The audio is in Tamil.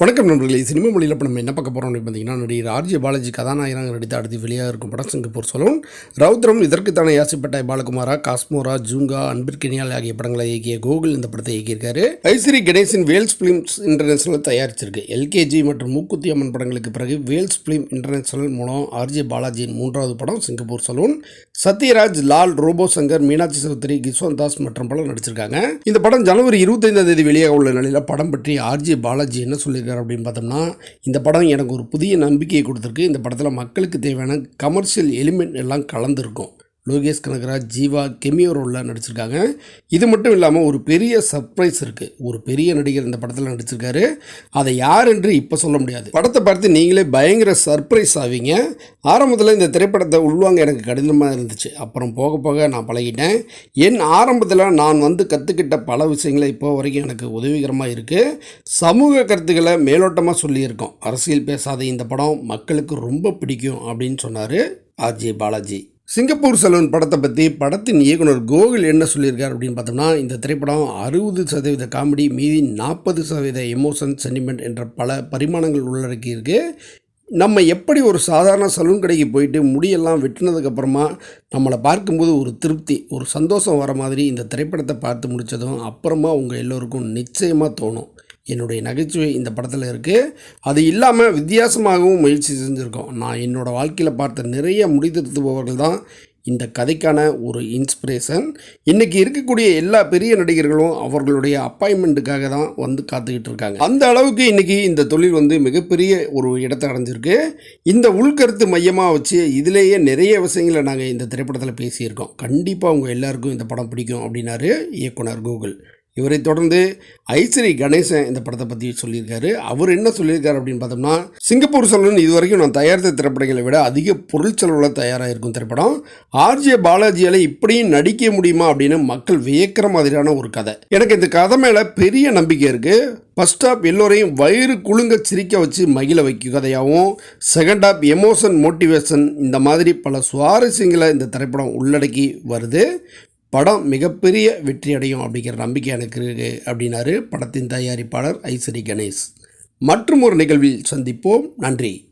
வணக்கம் நண்பர்களே. சினிமா மொழியில் இப்போ நம்ம என்ன பார்க்க போகிறோம் அப்படின்னு பார்த்தீங்கன்னா நடிகர் ஆர்ஜி பாலாஜி கதாநாயகனாக நடித்த அடுத்து வெளியாக இருக்கும் படம் சிங்கப்பூர் சலூன் ரவுத்ரம் இதற்குத்தானே யாசிப்பட்ட பாலகுமாரா காஸ்மோரா ஜூங்கா அன்பிற்கினியால் ஆகிய படங்களை இயக்கிய கோகுல் இந்த படத்தை இயக்கியிருக்காரு. ஐஸ்வரி கணேசன் வேல்ஸ் ஃபிலிம்ஸ் இன்டர்நேஷனல் தயாரிச்சிருக்கு. எல்கேஜி மற்றும் மூக்குத்தி அம்மன் படங்களுக்கு பிறகு வேல்ஸ் ஃபிலிம் இன்டர்நேஷனல் மூலம் ஆர்ஜி பாலாஜியின் மூன்றாவது படம் Singapore saloon Sathyaraj Lal robot Shankar Meenakshi Chaudhary கிஸ்வந்த் Das மற்றும் பலர் நடிச்சிருக்காங்க. இந்த படம் ஜனவரி இருபத்தைந்தாம் தேதி வெளியாக உள்ள நிலையில் படம் பற்றி ஆர்ஜி பாலாஜி என்ன சொல்லி சொல்லியிருக்காரு அப்படின்னு பார்த்தோம்னா இந்த படம் எனக்கு ஒரு புதிய நம்பிக்கையை கொடுத்துருக்கு. இந்த படத்தில் மக்களுக்கு தேவையான கமர்ஷியல் எலிமெண்ட் எல்லாம் கலந்துருக்கும். லோகேஷ் கனகராஜ் ஜீவா கெமியோ ரோலில் நடிச்சிருக்காங்க. இது மட்டும் இல்லாமல் ஒரு பெரிய சர்ப்ரைஸ் இருக்குது ஒரு பெரிய நடிகர் இந்த படத்தில் நடிச்சிருக்காரு. அதை யார் என்று இப்போ சொல்ல முடியாது. படத்தை பார்த்து நீங்களே பயங்கர சர்ப்ரைஸ் ஆவீங்க. ஆரம்பத்தில் இந்த திரைப்படத்தை உள்வாங்க எனக்கு கடினமாக இருந்துச்சு. அப்புறம் போக போக நான் பழகிட்டேன். என் ஆரம்பத்தில் நான் வந்து கற்றுக்கிட்ட பல விஷயங்களை இப்போ வரைக்கும் எனக்கு உதவிகரமாக இருக்குது சமூக கருத்துக்களை மேலோட்டமாக சொல்லியிருக்கோம். அரசியல் பேசாத இந்த படம் மக்களுக்கு ரொம்ப பிடிக்கும் அப்படின்னு சொன்னார் ஆர்ஜே பாலாஜி. சிங்கப்பூர் சலூன் படத்தை பற்றி படத்தின் இயக்குனர் கோகுல் என்ன சொல்லியிருக்கார் அப்படின்னு பார்த்தோம்னா இந்த திரைப்படம் அறுபது சதவீத காமெடி மீதி நாற்பது சதவீத எமோஷன் சென்டிமெண்ட் என்ற பல பரிமாணங்கள் உள்ளடக்கியிருக்கு. நம்ம எப்படி ஒரு சாதாரண சலூன் கடைக்கு போயிட்டு முடியெல்லாம் வெட்டினதுக்கப்புறமா நம்மளை பார்க்கும்போது ஒரு திருப்தி ஒரு சந்தோஷம் வர மாதிரி இந்த திரைப்படத்தை பார்த்து முடித்ததும் அப்புறமா உங்கள் எல்லோருக்கும் நிச்சயமாக தோணும். என்னுடைய நகைச்சுவை இந்த படத்தில் இருக்குது அது இல்லாமல் வித்தியாசமாகவும் முயற்சி செஞ்சுருக்கோம். நான் என்னோடய வாழ்க்கையில் பார்த்த நிறைய முடித்திருத்துபவர்கள் தான் இந்த கதைக்கான ஒரு இன்ஸ்பிரேஷன். இன்றைக்கி இருக்கக்கூடிய எல்லா பெரிய நடிகர்களும் அவர்களுடைய அப்பாயின்மெண்ட்டுக்காக தான் வந்து காத்துக்கிட்டு இருக்காங்க. அந்த அளவுக்கு இன்றைக்கி இந்த தொழில் வந்து மிகப்பெரிய ஒரு இடத்தை அடைஞ்சிருக்கு. இந்த உள்கருத்து மையமாக வச்சு இதிலேயே நிறைய விஷயங்களை நாங்கள் இந்த திரைப்படத்தில் பேசியிருக்கோம். கண்டிப்பாக உங்கள் எல்லாருக்கும் இந்த படம் பிடிக்கும் அப்படின்னாரு இயக்குனர் கூகுள். இவரை தொடர்ந்து ஐஸ்வரி கணேசன் இந்த படத்தை பற்றி சொல்லியிருக்காரு. அவர் என்ன சொல்லியிருக்காரு அப்படின்னு பார்த்தோம்னா சிங்கப்பூர் சொல்லணும் இது வரைக்கும் நான் தயாரித்த திரைப்படங்களை விட அதிக பொருள் செலவில் தயாராக இருக்கும் திரைப்படம் ஆர்ஜே பாலாஜியால் இப்படியும் நடிக்க முடியுமா அப்படின்னு மக்கள் வியக்கிற மாதிரியான ஒரு கதை. எனக்கு இந்த கதை மேலே பெரிய நம்பிக்கை இருக்குது ஃபஸ்ட் ஹாப் எல்லோரையும் வயிறு குலுங்க சிரிக்க வச்சு மகிழ வைக்கும் கதையாகவும் செகண்ட் ஹாப் எமோஷன் மோட்டிவேஷன் இந்த மாதிரி பல சுவாரஸ்யங்களை இந்த திரைப்படம் உள்ளடக்கி வருது. படம் மிகப்பெரிய வெற்றி அடையும் அப்படிங்கிற நம்பிக்கை எனக்கு இருக்கு அப்படின்னாரு படத்தின் தயாரிப்பாளர் ஐஸ்வரி கணேஷ். மற்றும் ஒரு நிகழ்வில் சந்திப்போம். நன்றி.